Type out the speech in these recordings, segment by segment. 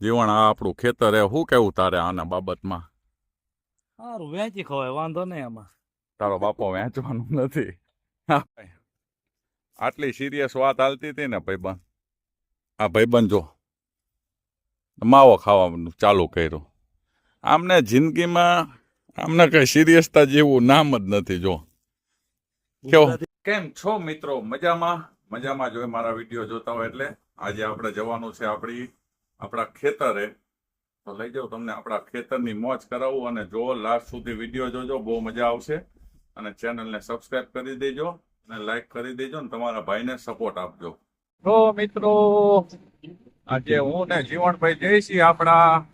જીવણ આ આપણું ખેતર એ શું કેવું તારે આના બાબતમાં? સારું વેચી ખવાય વાંધો નહીં એમાં તારો બાપો વેચવાનું નથી. આટલી સિરિયસ વાત હાલતી હતી ને ભાઈબંધ. આ ભાઈબંધ જો માવો ખાવાનું ચાલુ કર્યું. આમને જિંદગીમાં આમને કઈ સિરિયસતા જેવું નામ જ નથી જો. કેવો? કેમ છો મિત્રો? મજામાં? મજામાં જો મારા વીડિયો જોતા હોય એટલે. આજે આપણે જવાનું છે આપણી આપણા ખેતરે, તો લઈ જાઓ તમને આપણા ખેતરની મોજ કરાવું અને જો લાસ્ટ સુધી વીડિયો જોજો, બહુ મજા આવશે. અને ચેનલને સબસ્ક્રાઇબ કરી દેજો અને લાઈક કરી દેજો અને તમારા ભાઈને સપોર્ટ આપજો. તો મિત્રો, આજે હું ને જીવણભાઈ જઈશી આપણા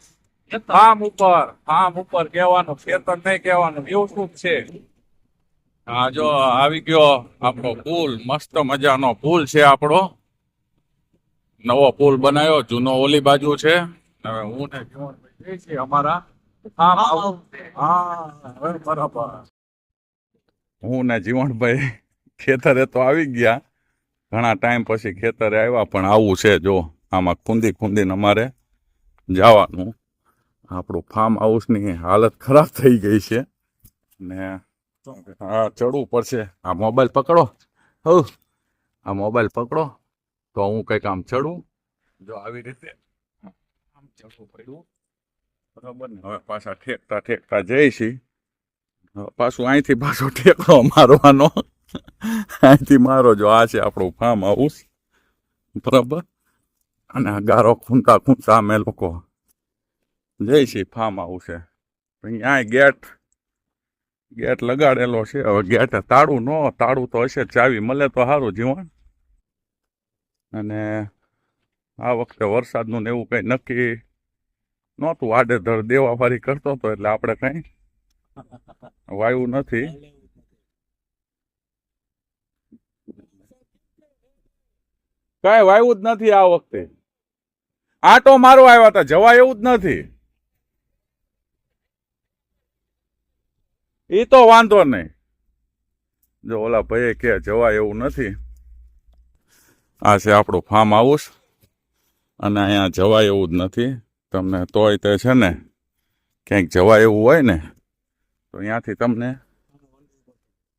ફાર્મ ઉપર ફાર્મ ઉપર કહેવાનું, ખેતર નહીં કહેવાનું શું છે? આ જો આવી ગયો આપણો પુલ, મસ્ત મજાનો પુલ છે આપણો. નવો પુલ બનાવ્યો જૂનો ઓલી બાજુ છે. હવે હું ને જીવણભાઈ જઈશી અમારા. બરાબર. હું ને જીવણભાઈ ખેતરે તો આવી ગયા. ઘણા ટાઈમ પછી ખેતરે આવ્યા, પણ આવું છે, જો, આમાં ખૂંદી ખૂંદીને અમારે જવાનું. આપણું ફાર્મ હાઉસની હાલત ખરાબ થઈ ગઈ છે. ને હા, ચડવું પડશે. આ મોબાઈલ પકડો. હઉ, આ મોબાઈલ પકડો. તો હું કંઈક આમ ચડું? જો આવી રીતે આમ ચડવું પડ્યું. બરાબર ને? હવે પાછા ઠેકતા ઠેકતા જઈશી. પાછું અહીંથી પાછો ઠેકડો મારવાનો. અહીંથી મારો જો આ છે આપણું ફાર્મ હાઉસ બરાબર? અને આ ગારો ખૂંટા ખૂંટા અમે લોકો જઈશી ફાર્મ હાઉસે અહીંયા ગેટ ગેટ લગાડેલો છે. હવે ગેટે તાળું ન તાળું તો હશે ચાવી. મળે તો સારું જીવન. અને આ વખતે વરસાદનું ને એવું કંઈ નક્કી નહોતું. આડેધડ દેવાફારી કરતો હતો એટલે આપણે કંઈ વાયુ નથી. કઈ વાયુ જ નથી આ વખતે. આટો મારવા આવ્યા હતા જવા એવું જ નથી. એ તો વાંધો નહીં. જો ઓલા ભાઈએ કે જવાય એવું નથી. આ છે આપણું ફાર્મ હાઉસ અને અહીંયા જવાય એવું જ નથી. તમને તોય તે છે ને, ક્યાંક જવાય એવું હોય ને, તો અહીંયાથી તમને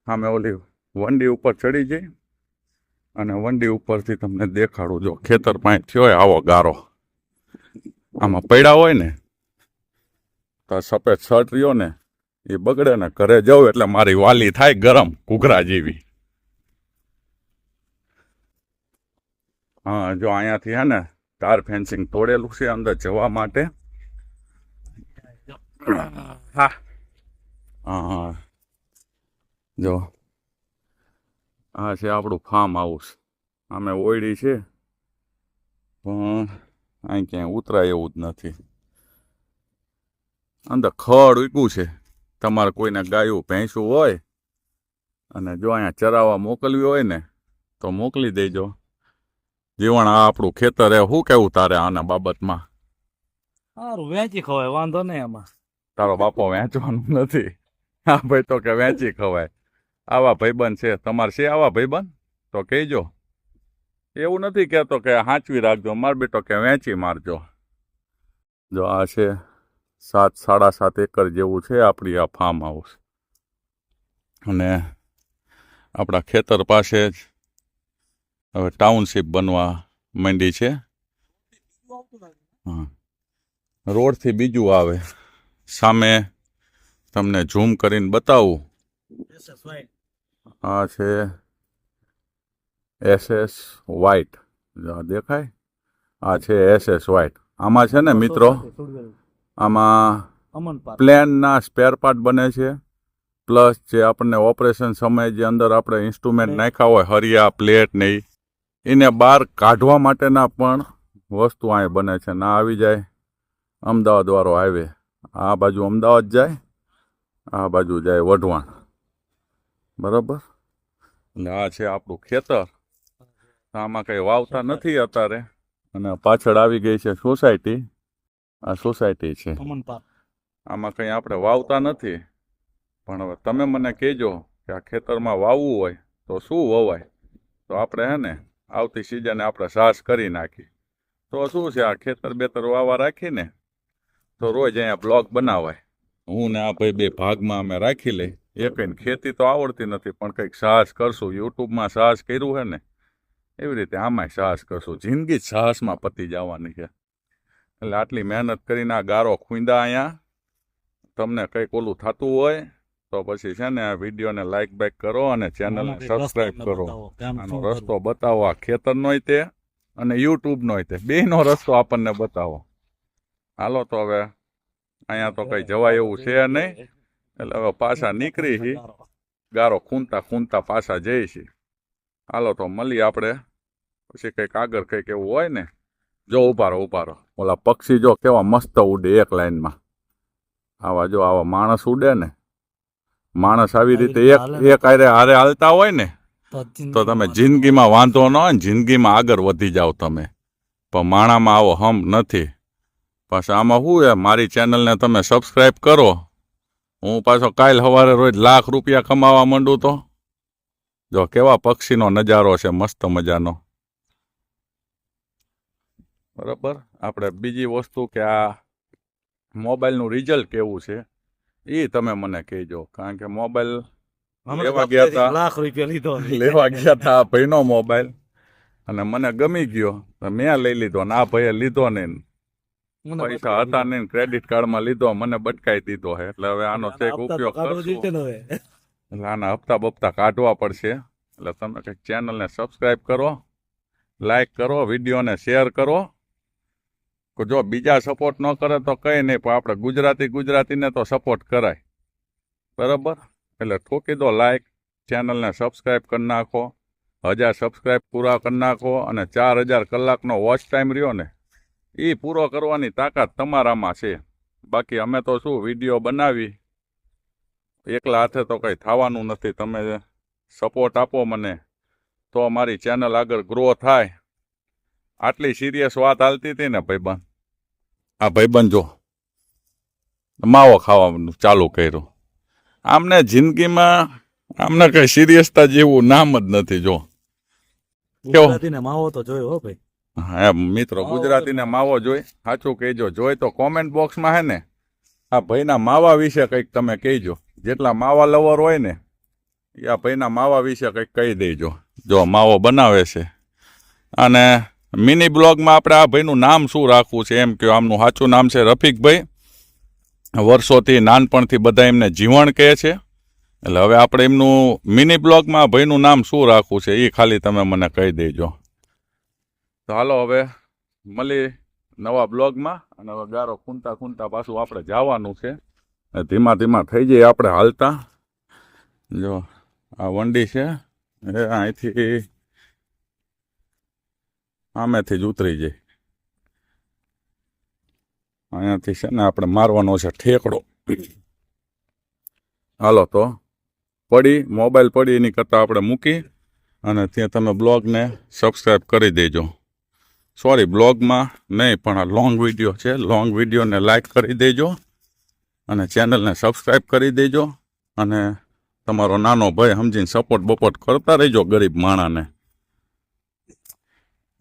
સામે ઓલી વંડી ઉપર ચડી જઈ અને વંડી ઉપરથી તમને દેખાડું. જો ખેતર પાણી થયો હોય આવો ગારો. આમાં પડ્યા હોય ને, તો સફેદ શર્ટ રહ્યો ને, એ બગડે ને ઘરે જાઉં એટલે મારી વાલી થાય ગરમ ઘૂઘરા જેવી. હા, જો અહીંયાથી હે ને તાર ફેન્સિંગ તોડેલું છે અંદર જવા માટે. હા. હા જો. આ છે આપણું ફાર્મ હાઉસ આમે ઓયડી છે. પણ અહીં ક્યાંય ઉતરાય એવું જ નથી. અંદર ખડ ઉગ્યું છે. તમારે કોઈને ગાયું ભેંસું હોય અને જો અહીંયા ચરાવવા મોકલવી હોય ને, તો મોકલી દેજો. જીવણ આ આપણું ખેતર એ શું કેવું તારે આના બાબતમાં? સારું વેચી ખવાય વાંધો નહીં એમાં તારો બાપો વેચવાનું નથી. હા ભાઈ તો કે વેચી ખવાય. આવા ભાઈબંધ છે. તમારે છે આવા ભાઈબંધ? તો કહેજો. એવું નથી કહેતો કે હાંચવી રાખજો. માર બેટો કે વેચી મારજો. જો આ છે સાત સાડા સાત એકર જેવું છે આપણી આ ફાર્મ હાઉસ અને આપણા ખેતર પાસે જ હવે ટાઉનશીપ બનવા માંડી છે. હા. રોડથી બીજું આવે. સામે તમને ઝૂમ કરીને બતાવું. આ છે એસએસ વ્હાઇટ. દેખાય? આ છે એસએસ વ્હાઇટ. આમાં છે ને મિત્રો આમાં પ્લેનના સ્પેર પાર્ટ બને છે. પ્લસ જે આપણને ઓપરેશન સમયે જે અંદર આપણે ઇન્સ્ટ્રુમેન્ટ નાખ્યા હોય હરિયા પ્લેટ ને ઈ, એને બહાર કાઢવા માટેના પણ વસ્તુ અહીં બને છે. ના આવી જાય અમદાવાદ વાળો હાઈવે આ બાજુ અમદાવાદ જાય આ બાજુ જાય વઢવાણ. બરાબર? એટલે આ છે આપણું ખેતર. આમાં કંઈ વાવતા નથી અત્યારે. અને પાછળ આવી ગઈ છે સોસાયટી. આ સોસાયટી છે. આમાં કંઈ આપણે વાવતા નથી. પણ હવે તમે મને કહેજો કે આ ખેતરમાં વાવવું હોય તો શું વવાય? તો આપણે હે ને આવતી સિઝને આપણે સાસ કરી નાખી. તો શું છે, આ ખેતર બેતર વાવા રાખીને? તો રોજ અહીંયા બ્લોગ બનાવાય. હું ને આ ભાઈ બે ભાગમાં અમે રાખી લઈ. એકઈને ખેતી તો આવડતી નથી, પણ કંઈક સાહસ કરશું. યુટ્યુબમાં સાહસ કર્યું છે ને, એવી રીતે આમાંય સાહસ કરશું. જિંદગી જ સાહસમાં પતી જવાની છે. એટલે આટલી મહેનત કરીને આ ગારો ખૂંદા અહીંયા. તમને કંઈક ઓલું થતું હોય તો પછી છે ને આ વિડીયોને લાઈક બેક કરો અને ચેનલને સબસ્ક્રાઈબ કરો. આનો રસ્તો બતાવો આ ખેતરનોય તે અને યુટ્યુબનોય તે. બેયનો રસ્તો આપણને બતાવો. હાલો તો હવે અહીંયા તો કઈ જવાય એવું છે નહીં. એટલે હવે પાછા નીકળી હી. ગારો. ખૂંતા ખૂંતા પાછા જઈ છીએ હાલો તો મળી આપણે. પછી કંઈક આગળ કંઈક એવું હોય ને. જો ઉભારો ઊભા રહો. ઓલા પક્ષી જો કેવા મસ્ત ઉડે એક લાઈનમાં. આવા જો આવા માણસ ઉડે ને. માણસ આવી રીતે એક એક આરે હારે હાલતા હોય ને તો તમે જિંદગીમાં વાંધો ન હોય ને જિંદગીમાં આગળ વધી જાઓ તમે. પણ માણામાં આવો હમ નથી. પાછા આમાં શું છે? મારી ચેનલને તમે સબસ્ક્રાઈબ કરો. હું પાછો કાલ સવારે રોજ લાખ રૂપિયા કમાવા માંડું તો. જો કેવા પક્ષીનો નજારો છે મસ્ત મજાનો. બરાબર? આપણે બીજી વસ્તુ કે આ મોબાઈલનું રિઝલ્ટ કેવું છે? એ તમે મને કહેજો કારણ કે મોબાઈલ લેવા ગયા તા. લાખ રૂપિયા લીધો લેવા ગયા હતા ભાઈનો મોબાઈલ. અને મને ગમી ગયો. તો મેં લઈ લીધો ને આ ભાઈએ લીધો ને પૈસા હતા ને ક્રેડિટ કાર્ડમાં લીધો મને બટકાઈ દીધો હે. એટલે હવે આનો ચેક ઉપયોગ કરશું. એટલે આના હપ્તા બપ્તા કાઢવા પડશે. એટલે તમે કંઈક ચેનલને સબસ્ક્રાઈબ કરો લાઈક કરો વિડીયોને શેર કરો. જો બીજા સપોર્ટ ન કરે તો કંઈ નહીં, પણ આપણે ગુજરાતી ગુજરાતીને તો સપોર્ટ કરાય. બરાબર? એટલે ઠોકી દો લાઈક ચેનલને સબસ્ક્રાઈબ કરી નાખો. હજાર સબસ્ક્રાઈબ પૂરા કરી નાખો અને ચાર હજાર કલાકનો વોચ ટાઈમ રહ્યો ને એ પૂરો કરવાની તાકાત તમારામાં છે. બાકી અમે તો શું, વીડિયો બનાવી. એકલા હાથે તો કંઈ થવાનું નથી. તમે સપોર્ટ આપો મને, તો મારી ચેનલ આગળ ગ્રો થાય. આટલી સિરિયસ વાત હાલતી હતી ને ભાઈબંધ? આ ભાઈબંધ જો માવો ખાવાનું ચાલુ કર્યું. આમને જિંદગીમાં આમને કઈ સિરિયસતા જેવું નામ જ નથી જો. ગુજરાતીને માવો તો જોયો હો ભાઈ. હા મિત્રો ગુજરાતી ગુજરાતીને માવો જોઈ. સાચું કહેજો. જોઈ તો કોમેન્ટ બોક્સમાં હે ને આ ભાઈના માવા વિશે કંઈક તમે કહેજો. જેટલા માવા લવર હોય ને એ આ ભાઈના માવા વિશે કંઈક કહી દેજો. જો માવો બનાવે છે. અને મિની બ્લોગમાં આપણે આ ભાઈનું નામ શું રાખવું છે? એમ કે આમનું સાચું નામ છે રફીકભાઈ. વર્ષોથી નાનપણથી બધા એમને જીવણ કહે છે. એટલે હવે આપણે એમનું મિની બ્લોગમાં ભાઈનું નામ શું રાખવું છે એ ખાલી તમે મને કહી દેજો. તો હાલો હવે મળી નવા બ્લોગમાં અને હવે ગારો ખૂંતા ખૂંતા પાછું આપણે જવાનું છે. ધીમા ધીમા થઈ જઈએ આપણે હાલતા. જો, આ વંડી છે. એ અહીંથી આમેથી જ ઉતરી જાય. અહીંયાથી છે ને આપણે મારવાનો છે ઠેકડો. હાલો તો, પડી, મોબાઈલ પડી એની કરતાં આપણે મૂકી અને ત્યાં તમે બ્લોગને સબસ્ક્રાઈબ કરી દેજો. સોરી બ્લોગમાં નહીં, પણ આ લોંગ વીડિયો છે. લોંગ વિડીયોને લાઇક કરી દેજો અને ચેનલને સબસ્ક્રાઈબ કરી દેજો અને તમારો નાનો ભાઈ સમજીને સપોર્ટ બપોર્ટ કરતા રહેજો ગરીબ માણાને.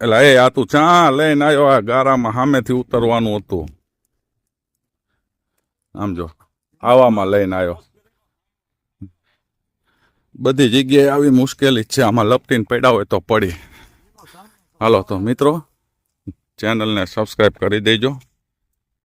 એટલે એ આ તું ચા લઈને આવ્યો, આ ગારામાં સામેથી ઉતરવાનું હતું. આમ જો, આવામાં લઈને આવ્યો. બધી જગ્યાએ આવી મુશ્કેલી છે. આમાં લપટીને પડ્યા હોય તો પડી. હાલો તો મિત્રો, ચેનલને સબસ્ક્રાઈબ કરી દેજો.